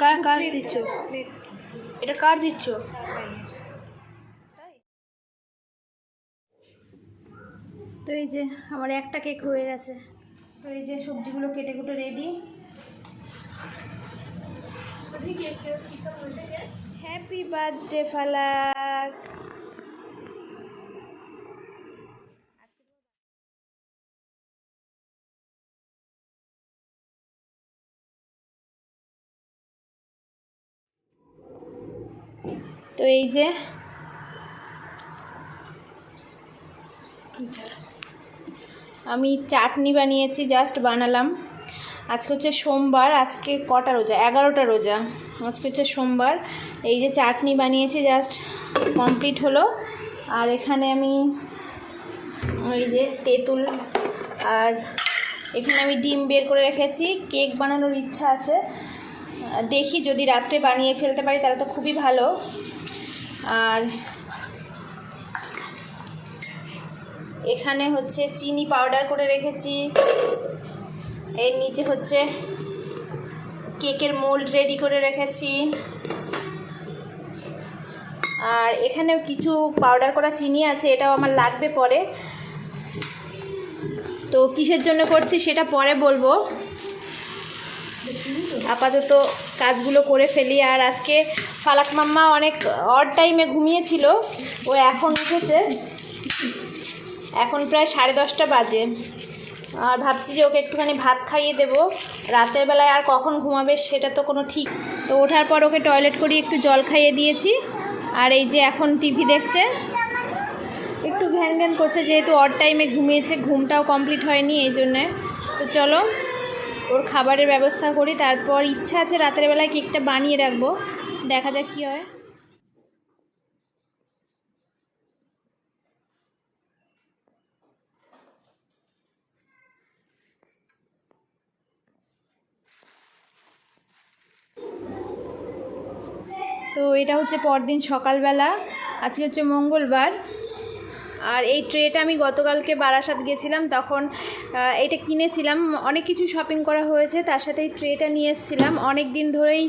কার কার দিচ্ছ? এটা কার দিচ্ছ? তো এই যে আমার একটা কেক হয়ে গেছে। তো এই যে সবজিগুলো কেটে কুটে রেডি হ্যাপি বার্থডে ফালাক এই যে আমি চাটনি বানিয়েছি, জাস্ট বানালাম। আজকে হচ্ছে সোমবার, আজকে কটা রোজা? এগারোটা রোজা। আজকে হচ্ছে সোমবার। এই যে চাটনি বানিয়েছি, জাস্ট কমপ্লিট হলো। আর এখানে আমি এই যে তেঁতুল আর এখানে আমি ডিম বের করে রেখেছি। কেক বানানোর ইচ্ছা আছে। দেখি যদি রাত্রে বানিয়ে ফেলতে পারি, তাহলে তো খুবই ভালো। আর এখানে হচ্ছে চিনি পাউডার করে রেখেছি। এর নিচে হচ্ছে কেকের মোল্ড রেডি করে রেখেছি। আর এখানেও কিছু পাউডার করা চিনি আছে, এটাও আমার লাগবে পরে। তো কিসের জন্য করছি সেটা পরে বলব। আপাতত কাজগুলো করে ফেলি আর আজকে ফালাক মাম্মা অনেক অড টাইমে ঘুমিয়েছিল। ও এখন উঠেছে। এখন প্রায় সাড়ে দশটা বাজে। আর ভাবছি যে ওকে একটুখানি ভাত খাইয়ে দেবো। রাতের বেলায় আর কখন ঘুমাবে সেটা তো কোনো ঠিক। তো ওঠার পর ওকে টয়লেট করিয়ে একটু জল খাইয়ে দিয়েছি। আর এই যে এখন টিভি দেখছে। একটু ঘ্যান ঘ্যান করছে, যেহেতু অড টাইমে ঘুমিয়েছে, ঘুমটাও কমপ্লিট হয়নি এই জন্যে। তো চলো, ওর খাবারের ব্যবস্থা করি। তারপর ইচ্ছা আছে রাতের বেলায় কেকটা বানিয়ে রাখব। দেখা যাক কী হয়। তো এটা হচ্ছে পরদিন সকালবেলা আজকে হচ্ছে মঙ্গলবার। আর এই ট্রেটা আমি গতকালকে বারাসাত গেছিলাম, তখন এটা কিনেছিলাম। অনেক কিছু শপিং করা হয়েছে, তার সাথে এই ট্রেটা নিয়ে এসেছিলাম। অনেক দিন ধরেই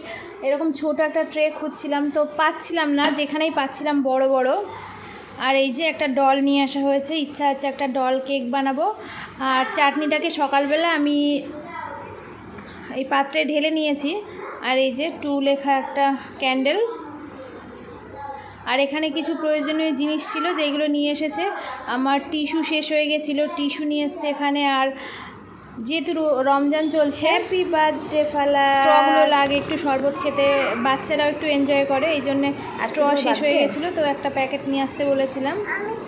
এরকম ছোট একটা ট্রে খুঁজছিলাম, তো পাচ্ছিলাম না, যেখানেই পাচ্ছিলাম বড় বড়। আর এই যে একটা ডল নিয়ে আসা হয়েছে, ইচ্ছা আছে একটা ডল কেক বানাবো। আর চাটনিটাকে সকালবেলা আমি এই পাত্রে ঢেলে নিয়েছি। আর এই যে টু লেখা একটা ক্যান্ডেল আর এখানে কিছু প্রয়োজনীয় জিনিস ছিল যেগুলো নিয়ে এসেছে। আমার টিস্যু শেষ হয়ে গেছিল টিস্যু নিয়ে এসছে এখানে। আর যেহেতু র- রমজান চলছে হ্যাপি বার্থডে ফালা স্ট্রগুলো লাগে একটু শরবত খেতে বাচ্চারাও একটু এনজয় করে এই জন্যে স্ট্র শেষ হয়ে? গেছিল তো একটা প্যাকেট নিয়ে আসতে বলেছিলাম।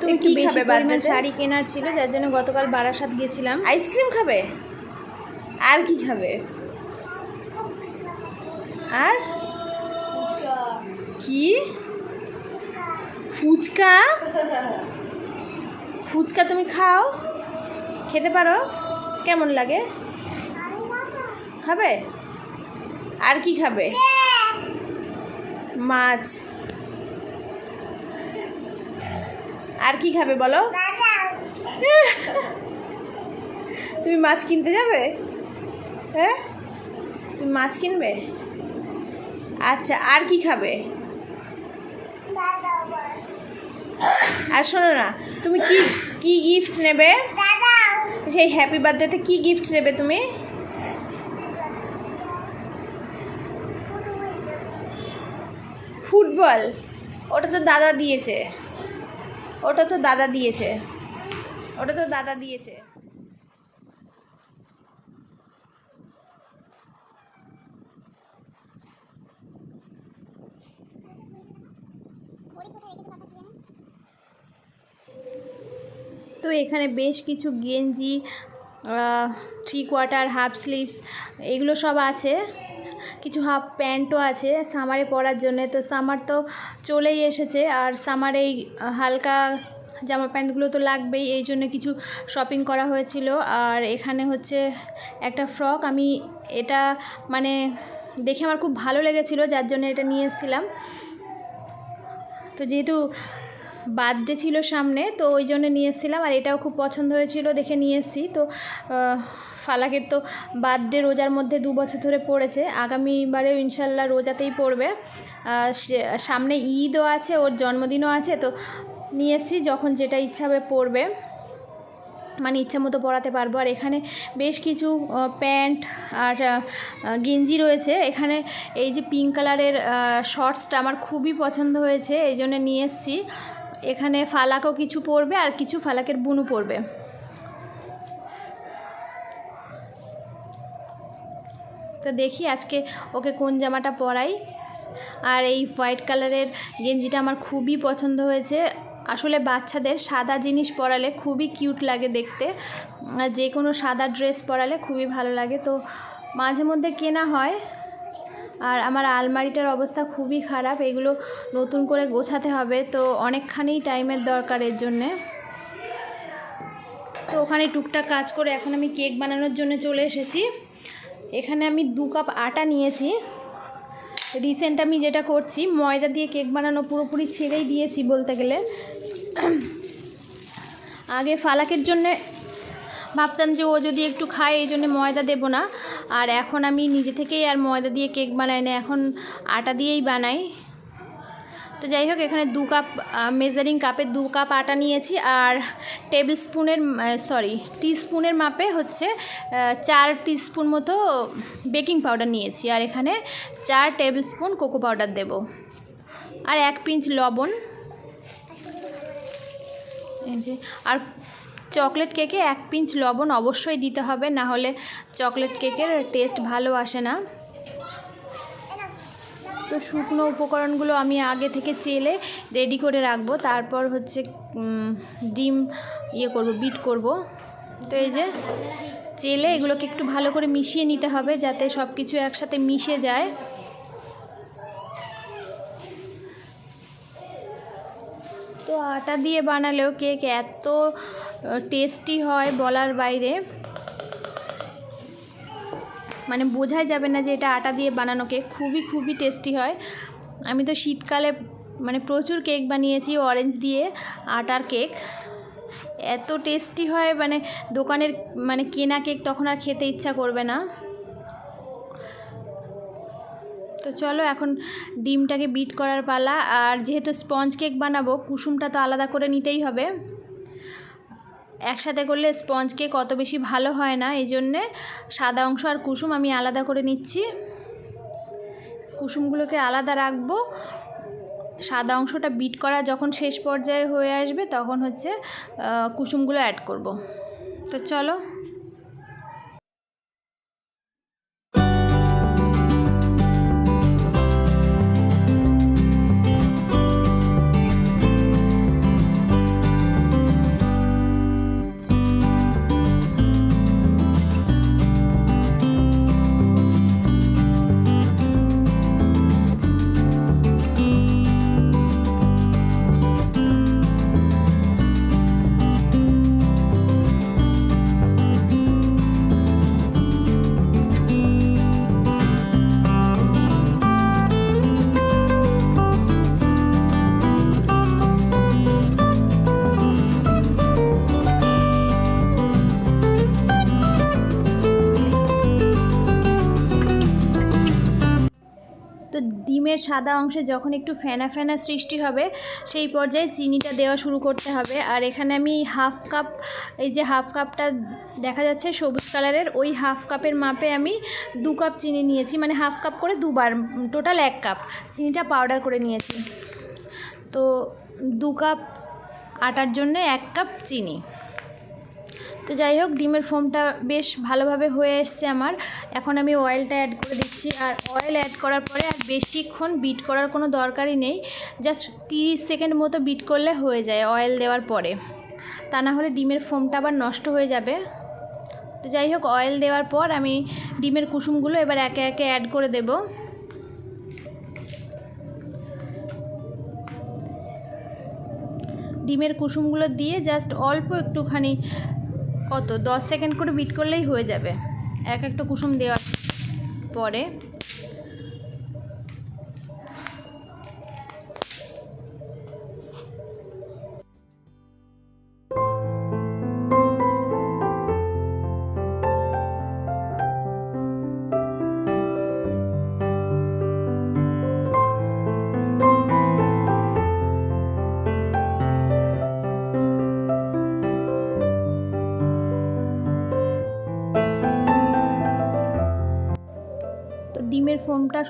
তুমি কি খাবে পরিমাণ শাড়ি কেনার ছিল যার জন্য গতকাল বারাসাত গেছিলাম। আইসক্রিম খাবে? আর কি খাবে? আর? কি? ফুচকা? ফুচকা তুমি খাও? খেতে পারো? কেমন লাগে? খাবে? আর কি খাবে? মাছ। আর কি খাবে বলো? তুমি মাছ কিনতে যাবে? হ্যাঁ? তুমি মাছ কিনবে? আচ্ছা আর কি খাবে? আর শোনো না তুমি কি কি গিফট নেবে? সেই হ্যাপি বার্থডেতে কি গিফট নেবে তুমি? ফুটবল। ওটা তো দাদা দিয়েছে। ওটা তো দাদা দিয়েছে। ওটা তো দাদা দিয়েছে। তো এখানে বেশ কিছু গেঞ্জি থ্রি কোয়ার্টার হাফ স্লিভস এগুলো সব আছে। কিছু হাফ প্যান্টও আছে সামারে পরার জন্য। তো সামার তো চলেই এসেছে আর সামার এই হালকা জামা প্যান্টগুলো তো লাগবেই, এই জন্য কিছু শপিং করা হয়েছিল। আর এখানে হচ্ছে একটা ফ্রক আমি এটা মানে দেখে আমার খুব ভালো লেগেছিলো, যার জন্য এটা নিয়ে এসেছিলাম। তো যেহেতু বার্থডে ছিল সামনে, তো ওই জন্য নিয়ে এসেছিলাম আর এটাও খুব পছন্দ হয়েছিল দেখে নিয়ে এসেছি। তো ফালাকের তো বার্থডে রোজার মধ্যে দু বছর ধরে পড়েছে, আগামীবারেও ইনশাল্লাহ রোজাতেই পড়বে। সামনে ঈদও আছে, ওর জন্মদিনও আছে, তো নিয়ে এসেছি, যখন যেটা ইচ্ছা হবে পড়বে। মানে ইচ্ছা মতো পরাতে পারব। আর এখানে বেশ কিছু প্যান্ট আর গেঞ্জি রয়েছে। এখানে এই যে পিঙ্ক কালারের শর্টসটা আমার খুবই পছন্দ হয়েছে, এই জন্য নিয়ে এসেছি। এখানে ফালাকও কিছু পরবে আর কিছু ফালাকের বুনু পরবে তো দেখি আজকে ওকে কোন জামাটা পরাই। আর এই হোয়াইট কালারের গেঞ্জিটা আমার খুবই পছন্দ হয়েছে। আসলে বাচ্চাদের সাদা জিনিস পরালে খুবই কিউট লাগে দেখতে। যে কোনো সাদা ড্রেস পরালে খুবই ভালো লাগে। তো মাঝে মধ্যে কেনা হয়। আর আমার আলমারিটার অবস্থা খুবই খারাপ, এগুলো নতুন করে গোছাতে হবে, তো অনেকখানি টাইমের দরকার এর জন্যে। তো ওখানে টুকটাক কাজ করে এখন আমি কেক বানানোর জন্য চলে এসেছি। এখানে আমি দু কাপ আটা নিয়েছি। রিসেন্ট আমি যেটা করছি, ময়দা দিয়ে কেক বানানো পুরোপুরি ছেড়েই দিয়েছি বলতে গেলে। আগে ফালাকের জন্যে ভাবতাম যে ও যদি একটু খায়, এই জন্য ময়দা দেবো না। আর এখন আমি নিজে থেকেই আর ময়দা দিয়ে কেক বানাই না, এখন আটা দিয়েই বানাই। তো যাই হোক, এখানে দু কাপ মেজারিং কাপে দু কাপ আটা নিয়েছি, আর টেবিল স্পুনের সরি স্পুনের মাপে হচ্ছে চার স্পুন মতো বেকিং পাউডার নিয়েছি। আর এখানে চার টেবিল স্পুন কোকো পাউডার দেব। আর এক পিঞ্চ লবণ। আর চকলেট কেকে এক পিঞ্চ লবণ অবশ্যই দিতে হবে, না হলে চকলেট কেকের টেস্ট ভালো আসে না। তো শুকনো উপকরণগুলো আমি আগে থেকে চেলে রেডি করে রাখব, তারপর হচ্ছে ডিম ইয়ে করব, বিট করব। তো এই যে চেলে এগুলোকে একটু ভালো করে মিশিয়ে নিতে হবে, যাতে সব কিছু একসাথে মিশে যায়। তো আটা দিয়ে বানালেও কেক এত টেস্টি হয় বলার বাইরে। মানে বোঝাই যাবে না যে এটা আটা দিয়ে বানানো কেক খুবই খুবই টেস্টি হয়। আমি তো শীতকালে মানে প্রচুর কেক বানিয়েছি অরেঞ্জ দিয়ে আটার কেক এত টেস্টি হয় মানে দোকানের মানে কেনা কেক তখন আর খেতে ইচ্ছা করবে না। তো চলো এখন ডিমটাকে বিট করার পালা। আর যেহেতু স্পঞ্জ কেক বানাবো, কুসুমটা তো আলাদা করে নিতেই হবে। একসাথে করলে স্পঞ্জকে কত বেশি ভালো হয় না, এই জন্যে সাদা অংশ আর কুসুম আমি আলাদা করে নিচ্ছি। কুসুমগুলোকে আলাদা রাখব। সাদা অংশটা বিট করা যখন শেষ পর্যায়ে হয়ে আসবে তখন হচ্ছে কুসুমগুলো অ্যাড করব। তো চলো। ডিমের সাদা অংশে যখন একটু ফেনা ফেনা সৃষ্টি হবে, সেই পর্যায়ে চিনিটা দেওয়া শুরু করতে হবে। আর এখানে আমি হাফ কাপ, এই যে হাফ কাপটা দেখা যাচ্ছে সবুজ কালারের, ওই হাফ কাপের মাপে আমি দু কাপ চিনি নিয়েছি। মানে হাফ কাপ করে দুবার, টোটাল এক কাপ চিনিটা পাউডার করে নিয়েছি। তো দু কাপ আটার জন্য এক কাপ চিনি। তো যাই হোক, ডিমের ফোমটা বেশ ভালোভাবে হয়ে এসছে আমার। এখন আমি অয়েলটা অ্যাড করে দিচ্ছি আর অয়েল অ্যাড করার পরে আর বেশিক্ষণ বিট করার কোনো দরকারই নেই। জাস্ট তিরিশ সেকেন্ড মতো বিট করলে হয়ে যায় অয়েল দেওয়ার পরে। তা না হলে ডিমের ফোমটা আবার নষ্ট হয়ে যাবে। তো যাই হোক অয়েল দেওয়ার পর আমি ডিমের কুসুমগুলো এবার একে একে অ্যাড করে দেব। ডিমের কুসুমগুলো দিয়ে জাস্ট অল্প একটুখানি কত? দশ সেকেন্ড করে বিট করলেই হয়ে যাবে। এক একটা কুসুম দেওয়ার পরে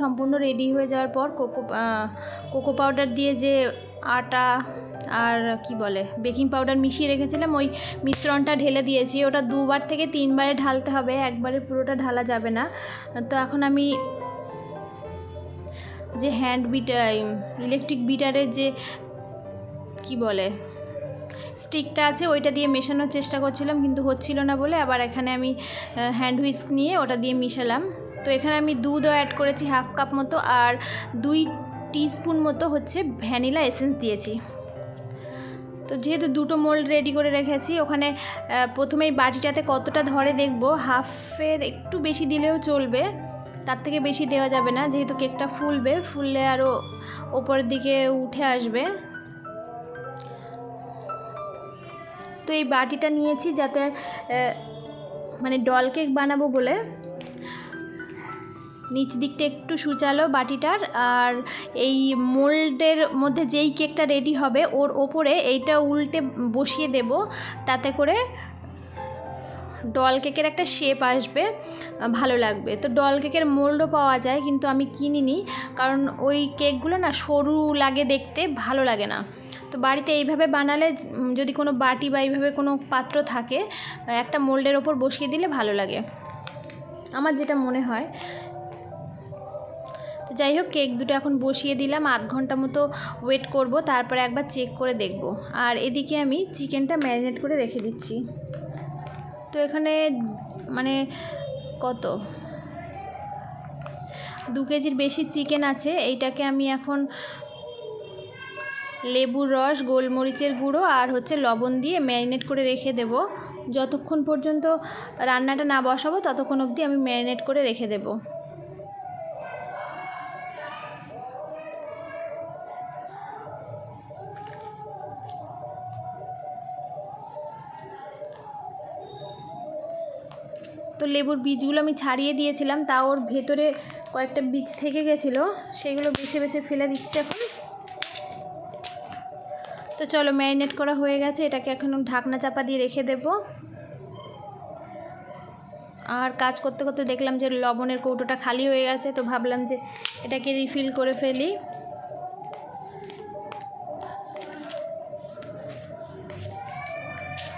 সম্পূর্ণ রেডি হয়ে যাওয়ার পর কোকো কোকো পাউডার দিয়ে যে আটা আর কি বলে বেকিং পাউডার মিশিয়ে রেখেছিলাম, ওই মিশ্রণটা ঢেলে দিয়েছি। ওটা দুবার থেকে তিনবারে ঢালতে হবে, একবারে পুরোটা ঢালা যাবে না। তো এখন আমি যে হ্যান্ড বিটার ইলেকট্রিক বিটারের যে কি বলে স্টিকটা আছে, ওইটা দিয়ে মেশানোর চেষ্টা করছিলাম, কিন্তু হচ্ছিল না বলে আবার এখানে আমি হ্যান্ড হুইস্ক নিয়ে ওটা দিয়ে মিশালাম। তো এখানে আমি দুধও অ্যাড করেছি হাফ কাপ মতো আর দুই টিস্পুন মতো হচ্ছে ভ্যানিলা এসেন্স দিয়েছি। তো যেহেতু দুটো মোল্ড রেডি করে রেখেছি, ওখানে প্রথমেই বাটিটাতে কতটা ধরে দেখব হাফের একটু বেশি দিলেও চলবে, তার থেকে বেশি দেওয়া যাবে না, যেহেতু কেকটা ফুলবে, ফুললে আরও ওপরের দিকে উঠে আসবে। তো এই বাটিটা নিয়েছি যাতে মানে ডল কেক বানাবো বলে। নিচ দিকটা একটু সুচালো বাটিটার, আর এই মোল্ডের মধ্যে যেই কেকটা রেডি হবে ওর ওপরে এইটা উল্টে বসিয়ে দেব, তাতে করে ডল কেকের একটা শেপ আসবে, ভালো লাগবে। তো ডল কেকের মোল্ডও পাওয়া যায়, কিন্তু আমি কিনিনি, কারণ ওই কেকগুলো না সরু লাগে দেখতে, ভালো লাগে না। তো বাড়িতে এইভাবে বানালে, যদি কোনো বাটি বা এইভাবে কোনো পাত্র থাকে, একটা মোল্ডের ওপর বসিয়ে দিলে ভালো লাগে। আমার যেটা মনে হয় যাই হোক, কেক দুটো এখন বসিয়ে দিলাম, আধ ঘণ্টা মতো ওয়েট করব, তারপরে একবার চেক করে দেখব। আর এদিকে আমি চিকেনটা ম্যারিনেট করে রেখে দিচ্ছি। তো এখানে মানে কত? দু কেজির বেশি চিকেন আছে, এইটাকে আমি এখন লেবুর রস, গোলমরিচের গুঁড়ো আর হচ্ছে লবণ দিয়ে ম্যারিনেট করে রেখে দেব। যতক্ষণ পর্যন্ত রান্নাটা না বসাবো, ততক্ষণ অবধি আমি ম্যারিনেট করে রেখে দেবো। লেবুর বীজগুলো আমি ছাড়িয়ে দিয়েছিলাম, তা ওর ভেতরে কয়েকটা বীজ থেকে গেছিল, সেগুলো বেছে বেছে ফেলে দিচ্ছে এখন। তো চলো ম্যারিনেট করা হয়ে গেছে, এটাকে এখন ঢাকনা চাপা দিয়ে রেখে দেব। আর কাজ করতে করতে দেখলাম যে লবণের কৌটোটা খালি হয়ে গেছে, তো ভাবলাম যে এটাকে রিফিল করে ফেলি।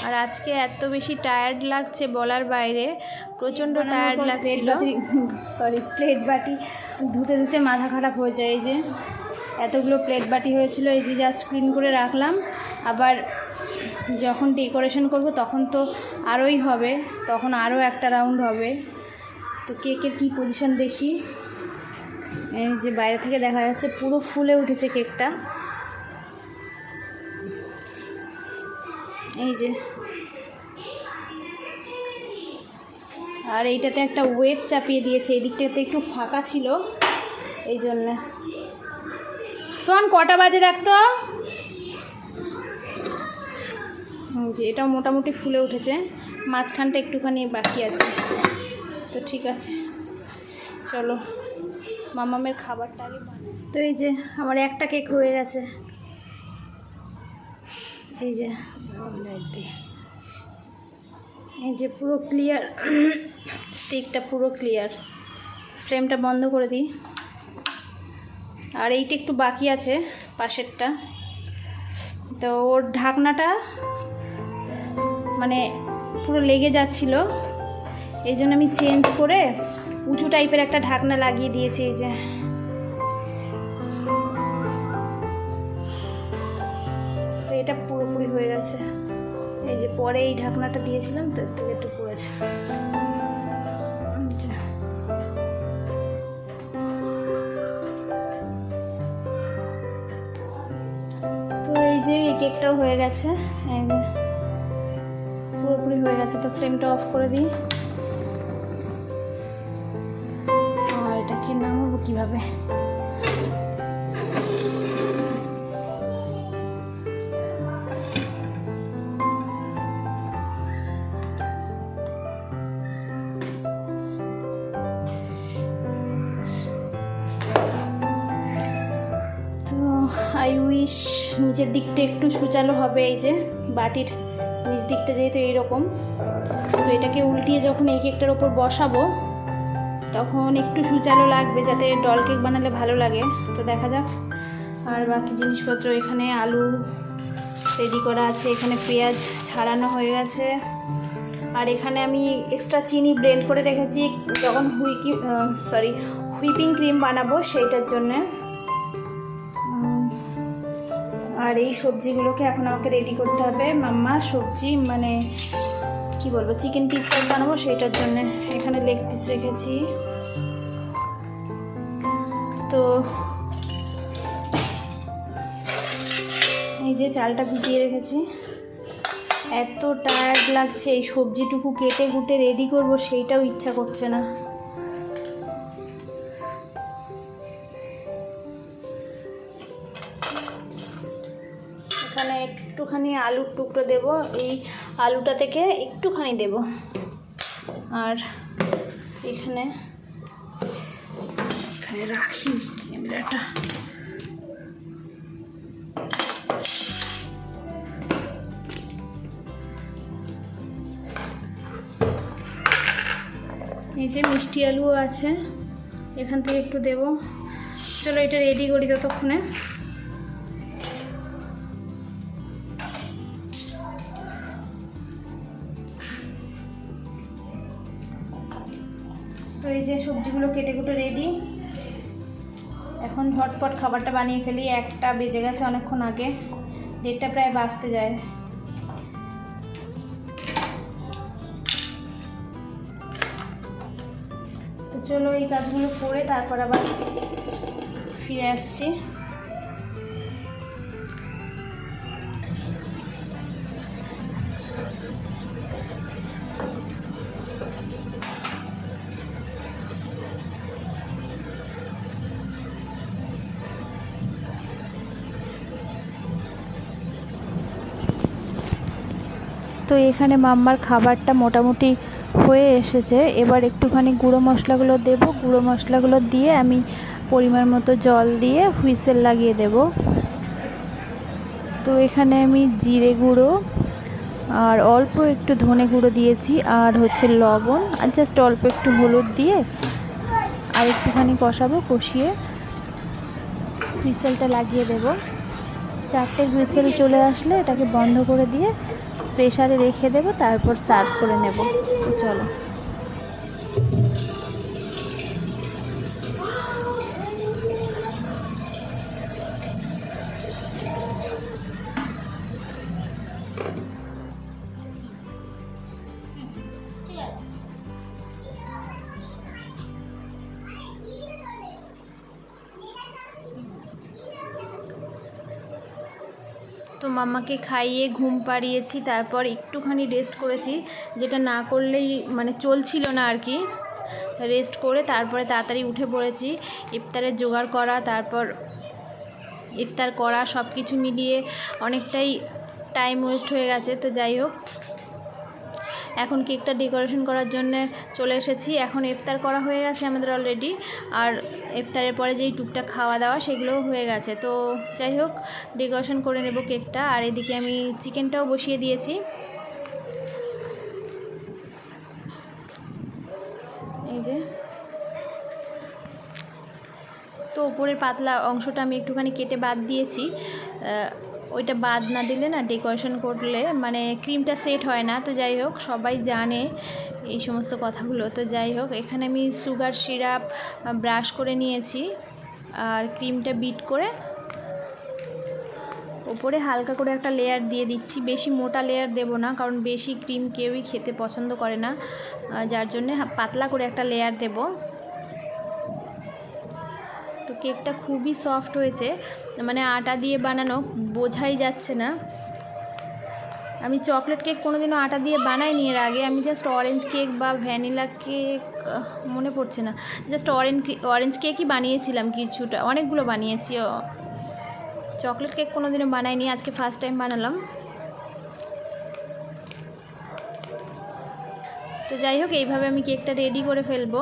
আর আজকে এত বেশি টায়ার্ড লাগছে বলার বাইরে প্রচণ্ড টায়ার্ড লাগছিল। সরি প্লেট বাটি ধুতে ধুতে মাথা খারাপ হয়ে যায় এই যে। এতগুলো প্লেট বাটি হয়েছিল এই যে জাস্ট ক্লিন করে রাখলাম। আবার যখন ডেকোরেশন করব তখন তো আরোই হবে তখন আরও একটা রাউন্ড হবে। তো কেকের কী পজিশন দেখি? এই যে বাইরে থেকে দেখা যাচ্ছে পুরো ফুলে উঠেছে কেকটা এই যে আর এইটাতে একটা ওয়েট চাপিয়ে দিয়েছে, এই দিকটাতে একটু ফাঁকা ছিল, এই জন্যে। শোন কটা বাজে দেখতো যে, এটাও মোটামুটি ফুলে উঠেছে, মাঝখানটা একটুখানি বাকি আছে। তো ঠিক আছে, চলো, মামামের খাবারটা আগে। তো এই যে, আমার একটা কেক হয়ে গেছে। এই যে এই যে পুরো ক্লিয়ার স্টিকটা পুরো ক্লিয়ার ফ্লেমটা বন্ধ করে দিই। আর এইটা একটু বাকি আছে, পাশেরটা। তো ওর ঢাকনাটা মানে পুরো লেগে যাচ্ছিল। এই জন্য আমি চেঞ্জ করে উঁচু টাইপের একটা ঢাকনা লাগিয়ে দিয়েছি, এই যে। পরে এই ঢাকনাটা দিয়েছিলাম, তো এর থেকে একটু পড়েছে। আচ্ছা। তো এই যে এই কেকটাও হয়ে গেছে পুরোপুরি হয়ে গেছে, তো ফ্লেমটা অফ করে দিই। আর এটাকে নামাবো কীভাবে? দিকটা একটু সুচালো হবে, এই যে বাটির নিচ দিকটা যেহেতু এইরকম। তো এটাকে উল্টিয়ে যখন এই কেকটার ওপর বসাবো, তখন একটু সুচালো লাগবে যাতে ডল কেক বানালে ভালো লাগে। তো দেখা যাক। আর বাকি জিনিসপত্র এখানে আলু রেডি করা আছে, এখানে পেঁয়াজ ছাড়ানো হয়ে গেছে। আর এখানে আমি এক্সট্রা চিনি ব্লেন্ড করে রেখেছি, যখন হুইকি সরি হুইপিং ক্রিম বানাবো সেইটার জন্যে। আর এই সবজিগুলোকে এখন আমাকে রেডি করতে হবে। মাম্মা, সবজি মানে কি বলব চিকেন পিস বানাবো সেটার জন্য এখানে লেগ পিস রেখেছি। তো এই যে চালটা ভিজিয়ে রেখেছি। এত টায়ার্ড লাগছে, এই সবজিটুকু কেটে কুটে রেডি করব, সেইটাও ইচ্ছা করছে না। আলুর টুকরো দেব, এই আলুটা থেকে একটুখানি দেব। আর এখানে এখানে রাখি ক্যামেরাটা। এই যে মিষ্টি আলুও আছে, এখান থেকে একটু দেব। চলো এটা রেডি করি ততক্ষণে। এই যে সবজিগুলো কেটে কুটে রেডি এখন ঝটপট খাবারটা বানিয়ে ফেলি। একটা বেজে গেছে অনেকক্ষণ আগে। দেড়টা প্রায় বাঁচতে যায়। তো চলো এই কাজগুলো করে তারপর আবার ফিরে আসছি। তো এখানে মাম্মার খাবারটা মোটামুটি হয়ে এসেছে। এবার একটুখানি গুঁড়ো মশলাগুলো দেব। গুঁড়ো মশলাগুলো দিয়ে আমি পরিমাণ মতো জল দিয়ে হুইসেল লাগিয়ে দেব। তো এখানে আমি জিরে গুঁড়ো আর অল্প একটু ধনে গুঁড়ো দিয়েছি আর হচ্ছে লবণ। আর জাস্ট অল্প একটু হলুদ দিয়ে আর একটুখানি কষাবো, কষিয়ে হুইসেলটা লাগিয়ে দেব। চারটে হুইসেল চলে আসলে এটাকে বন্ধ করে দিয়ে প্রেসারে রেখে দেব তারপর সার্ভ করে নেব। চলো। তো মাম্মাকে খাইয়ে ঘুম পাড়িয়েছি, তারপর একটুখানি রেস্ট করেছি, যেটা না করলেই মানে চলছিল না আর কি। রেস্ট করে তারপরে তাড়াতাড়ি উঠে পড়েছি, ইফতারের জোগাড় করা, তারপর ইফতার করা সব কিছু মিলিয়ে অনেকটাই টাইম ওয়েস্ট হয়ে গেছে, তো যাই হোক। এখন কেকটা ডেকোরেশন করার জন্য চলে এসেছি। এখন ইফতার করা হয়ে গেছে আমাদের অলরেডি আর ইফতারের পরে যেই টুকটাক খাওয়া দাওয়া সেগুলোও হয়ে গেছে। তো যাই হোক, ডেকোরেশন করে নেব কেকটা। আর এদিকে আমি চিকেনটাও বসিয়ে দিয়েছি। এই যে। তো উপরের পাতলা অংশটা আমি একটুখানি কেটে বাদ দিয়েছি। ওইটা বাদ না দিলে না ডেকোরেশন করলে মানে ক্রিমটা সেট হয় না। তো যাই হোক, সবাই জানে এই সমস্ত কথাগুলো। তো যাই হোক, এখানে আমি সুগার সিরাপ ব্রাশ করে নিয়েছি আর ক্রিমটা বিট করে ওপরে হালকা করে একটা লেয়ার দিয়ে দিচ্ছি। বেশি মোটা লেয়ার দেব না, কারণ বেশি ক্রিম কেউই খেতে পছন্দ করে না। যার জন্যে পাতলা করে একটা লেয়ার দেবো। কেকটা খুবই সফট হয়েছে। মানে আটা দিয়ে বানানো, বোঝাই যাচ্ছে না। আমি চকলেট কেক কোনোদিনও আটা দিয়ে বানাইনি, এর আগে আমি জাস্ট অরেঞ্জ কেক বা ভ্যানিলা কেক মনে পড়ছে না। জাস্ট অরেঞ্জ অরেঞ্জ কেকই বানিয়েছিলাম কিছুটা, অনেকগুলো বানিয়েছি। চকলেট কেক কোনোদিনও বানাইনি, আজকে ফার্স্ট টাইম বানালাম। তো যাই হোক, এইভাবে আমি কেকটা রেডি করে ফেলব।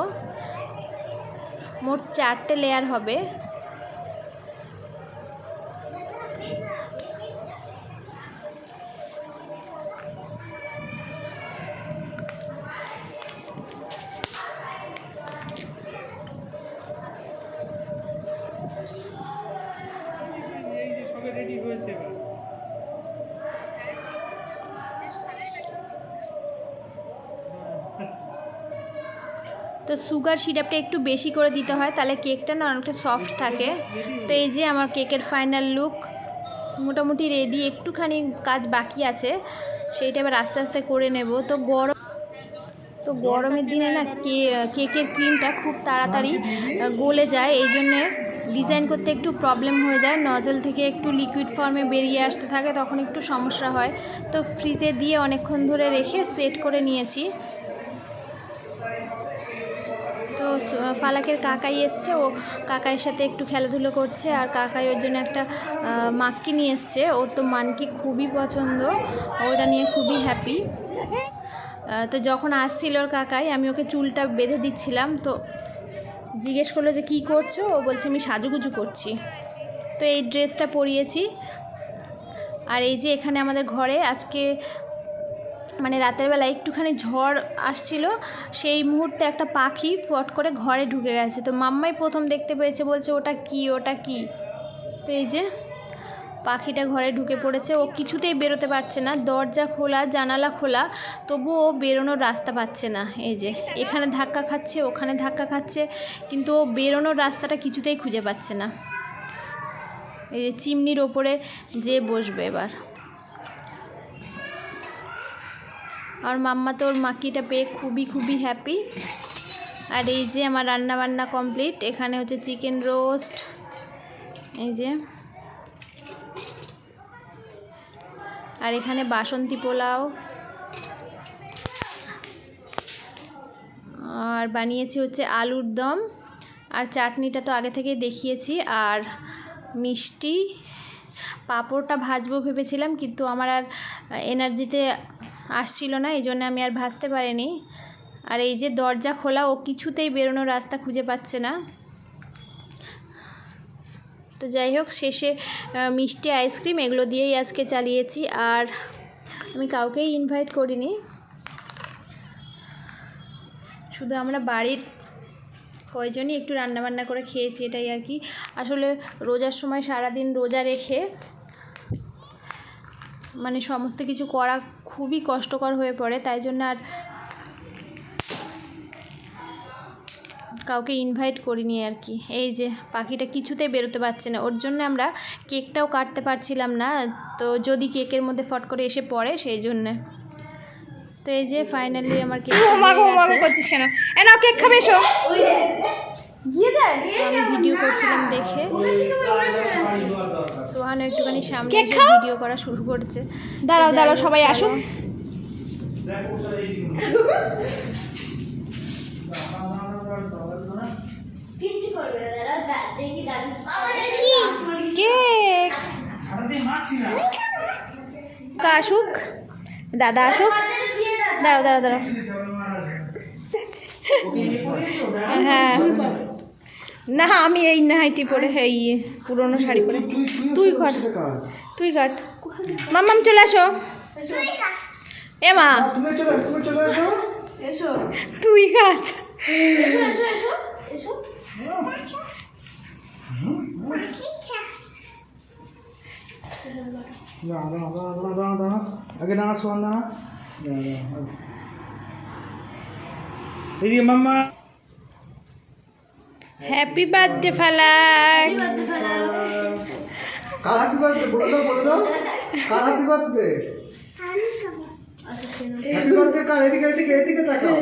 মোট চারটে লেয়ার হবে। সুগার সিরাপটা একটু বেশি করে দিতে হয়, তাহলে কেকটা না অনেকটা সফট থাকে। তো এই যে আমার কেকের ফাইনাল লুক মোটামুটি রেডি একটুখানি কাজ বাকি আছে। সেইটা এবার আস্তে আস্তে করে নেব। তো গরম, তো গরমের দিনে না কেকের ক্রিমটা খুব তাড়াতাড়ি গলে যায়। এই জন্যে ডিজাইন করতে একটু প্রবলেম হয়ে যায়। নজল থেকে একটু লিকুইড ফর্মে বেরিয়ে আসতে থাকে, তখন একটু সমস্যা হয়। তো ফ্রিজে দিয়ে অনেকক্ষণ ধরে রেখে সেট করে নিয়েছি। ফালাকের কাকাই এসছে। ও কাকাইয়ের সাথে একটু খেলাধুলো করছে আর কাকাই ওর জন্য একটা মাক্কি নিয়ে এসছে। ওর তো মানকি খুবই পছন্দ। ওটা নিয়ে খুবই হ্যাপি তো যখন আসছিল ওর কাকাই, আমি ওকে চুলটা বেঁধে দিচ্ছিলাম। তো জিজ্ঞেস করল যে, কী করছ? ও বলছে, আমি সাজুগুজু করছি। তো এই ড্রেসটা পরিয়েছি। আর এই যে এখানে আমাদের ঘরে আজকে মানে রাতের বেলা একটুখানি ঝড় আসছিল, সেই মুহূর্তে একটা পাখি ফট করে ঘরে ঢুকে গেছে। তো মাম্মাই প্রথম দেখতে পেয়েছে, বলছে, ওটা কি? ওটা কি? তো এই যে পাখিটা ঘরে ঢুকে পড়েছে। ও কিছুতেই বেরোতে পারছে না। দরজা খোলা, জানালা খোলা তবু ও বেরোনোর রাস্তা পাচ্ছে না। এই যে, এখানে ধাক্কা খাচ্ছে, ওখানে ধাক্কা খাচ্ছে, কিন্তু ও বেরোনোর রাস্তাটা কিছুতেই খুঁজে পাচ্ছে না। এই যে, চিমনির ওপরে যে বসবে এবার। আর মাম্মা তো ওর মাকিটা পেয়ে খুবই খুবই হ্যাপি আর এই যে আমার রান্না বান্না কমপ্লিট এখানে হচ্ছে চিকেন রোস্ট এই যে। আর এখানে বাসন্তী পোলাও। আর বানিয়েছি হচ্ছে আলুর দম। আর চাটনিটা তো আগে থেকেই দেখিয়েছি। আর মিষ্টি, পাঁপড়টা ভাজবো ভেবেছিলাম, কিন্তু আমার আর এনার্জিতে আসছিল না, এই জন্য আমি আর ভাসতে পারিনি। আর এই যে দরজা খোলা, ও কিছুতেই বেরোনোর রাস্তা খুঁজে পাচ্ছে না। তো যাই হোক, শেষে মিষ্টি আইসক্রিম এগুলো দিয়েই আজকে চালিয়েছি। আর আমি কাউকেই ইনভাইট করিনি। শুধু আমরা বাড়ির কয়জনই একটু রান্নাবান্না করে খেয়েছি, এটাই আর কি। আসলে রোজার সময় সারাদিন রোজা রেখে মানে সমস্ত কিছু করা খুবই কষ্টকর হয়ে পড়ে তাই জন্য আর কাউকে ইনভাইট করিনি আর কি। এই যে পাখিটা কিছুতেই বেরোতে পারছে না ওর জন্য আমরা কেকটাও কাটতে পারছিলাম না তো যদি কেকের মধ্যে ফট করে এসে পড়ে সেই জন্যে। তো এই যে ফাইনালি আমার কেক করছিস কেন? এ নাও কেক খাবে এসো। আমি ভিডিও করছিলাম দেখে। একটুখানি সামনে? ভিডিও করা শুরু করছে। দাঁড়াও দাঁড়াও সবাই। আসুক। আসুক। দাদা আসুক। দাঁড়াও দাঁড়াও দাঁড়াও। হ্যাঁ। না আমি এই নাইটি পরে এই পুরনো শাড়ি পরে। তুই কাট তুই কাট মাম্মাম চলে আসো। এ মা। তুমি চলে তুমি চলে এসো তুই কাট দাঁড়া দাঁড়া দাঁড়া দাঁড়া দাঁড়া আগে দাঁড়া দাঁড়া, দাঁড়া। এদিকে মাম্মা। হ্যাপি বার্থডে ফালাক কার হ্যাপি বার্থডে বলে দাও বলে দাও। কার হ্যাপি বার্থডে হ্যাপি বার্থডে কার? এদিকে এদিকে এদিকে তাকাও।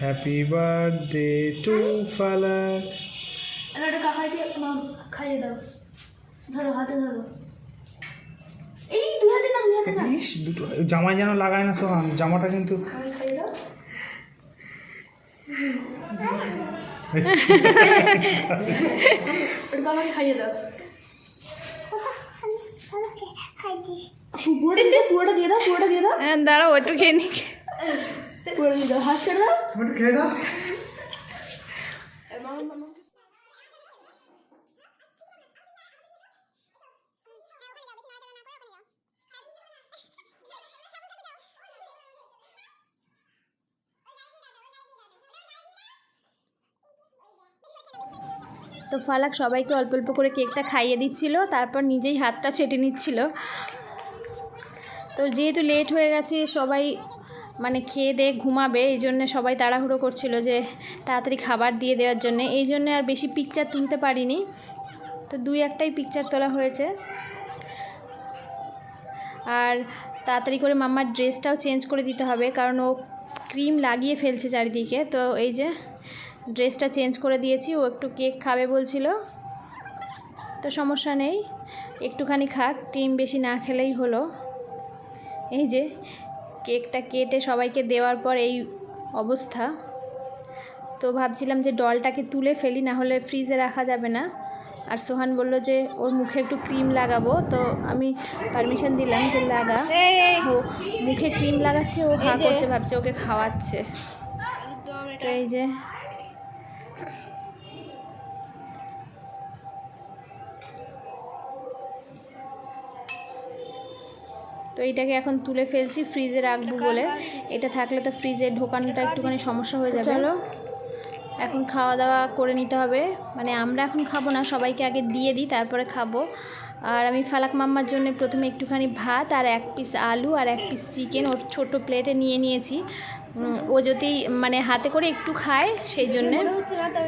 হ্যাপি বার্থডে টু ফালাক খাইয়ে দাও। ধরো হাতে ধরো। এই দুই হাতে না দুই হাতে না? ইস দুটো জামাই যেন লাগায় না সোহান জামাটা কিন্তু খাইয়ে দাও। বাবাকে খাইয়ে দাও পুরোটা দিয়ে পুরোটা দিয়ে দাও পুরোটা দিয়ে দাও দাঁড়াও একটু খেয়ে নি পুরোটা দিয়ে দাও হাত ছেড়ে দাও খেয়ে দাও তো ফালাক সবাইকে অল্প অল্প করে কেকটা খাইয়ে দিচ্ছিল, তারপর নিজেই হাতটা ছেটে নিচ্ছিল। তো যেহেতু লেট হয়ে গেছে, সবাই মানে খেয়ে দিয়ে ঘুমাবে, এই জন্যে সবাই তাড়াহুড়ো করছিল যে তাড়াতাড়ি খাবার দিয়ে দেওয়ার জন্যে। এই জন্যে আর বেশি পিকচার তুলতে পারিনি। তো দুই একটাই পিকচার তোলা হয়েছে। আর তাড়াতাড়ি করে মাম্মার ড্রেসটাও চেঞ্জ করে দিতে হবে, কারণ ও ক্রিম লাগিয়ে ফেলছে চারিদিকে। তো এই যে ড্রেসটা চেঞ্জ করে দিয়েছি ও একটু কেক খাবে বলছিল। তো সমস্যা নেই একটুখানি খাক ক্রিম বেশি না খেলেই হলো। এই যে কেকটা কেটে সবাইকে দেওয়ার পর এই অবস্থা। তো ভাবছিলাম যে ডলটাকে তুলে ফেলি না হলে ফ্রিজে রাখা যাবে না। আর সোহান বলল যে ওর মুখে একটু ক্রিম লাগাবো তো আমি পারমিশন দিলাম যে লাগা। ও মুখে ক্রিম লাগাচ্ছে ও যে- করছে ভাবছে ওকে খাওয়াচ্ছে। তো এই যে তো এটাকে এখন তুলে ফেলছি ফ্রিজে রাখব বলে। এটা থাকলে তো ফ্রিজে ঢোকানোটা একটুখানি সমস্যা হয়ে যাবে। চলো। এখন খাওয়া দাওয়া করে নিতে হবে। মানে আমরা এখন খাব না সবাইকে আগে দিয়ে দিই তারপরে খাব। আর আমি ফালাক মাম্মার জন্য প্রথমে একটুখানি ভাত আর এক পিস আলু আর এক পিস চিকেন ওর ছোট প্লেটে নিয়ে নিয়েছি। ও যদি মানে হাতে করে একটু খায় সেই জন্যে।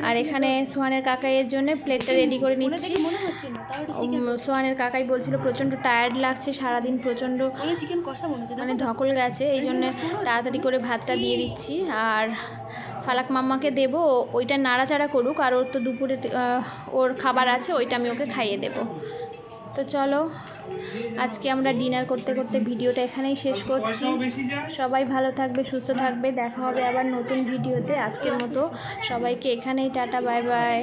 আর এখানে সোহানের কাকাইয়ের জন্য প্লেটটা রেডি করে নিচ্ছি। সোহানের কাকাই বলছিল, প্রচণ্ড টায়ার্ড লাগছে, সারাদিন প্রচণ্ড মনে ধকল গেছে, এই জন্য তাড়াতাড়ি করে ভাতটা দিয়ে দিচ্ছি। আর ফালাক মাম্মাকে দেবো ওইটা নাড়াচাড়া করুক, আর ওর তো দুপুরে ওর খাবার আছে, ওইটা আমি ওকে খাইয়ে দেবো। তো চলো, আজকে আমরা ডিনার করতে করতে ভিডিওটা এখানেই শেষ করছি। সবাই ভালো থাকবে, সুস্থ থাকবে। দেখা হবে আবার নতুন ভিডিওতে। আজকের মতো সবাইকে এখানেই টাটা, বাই বাই।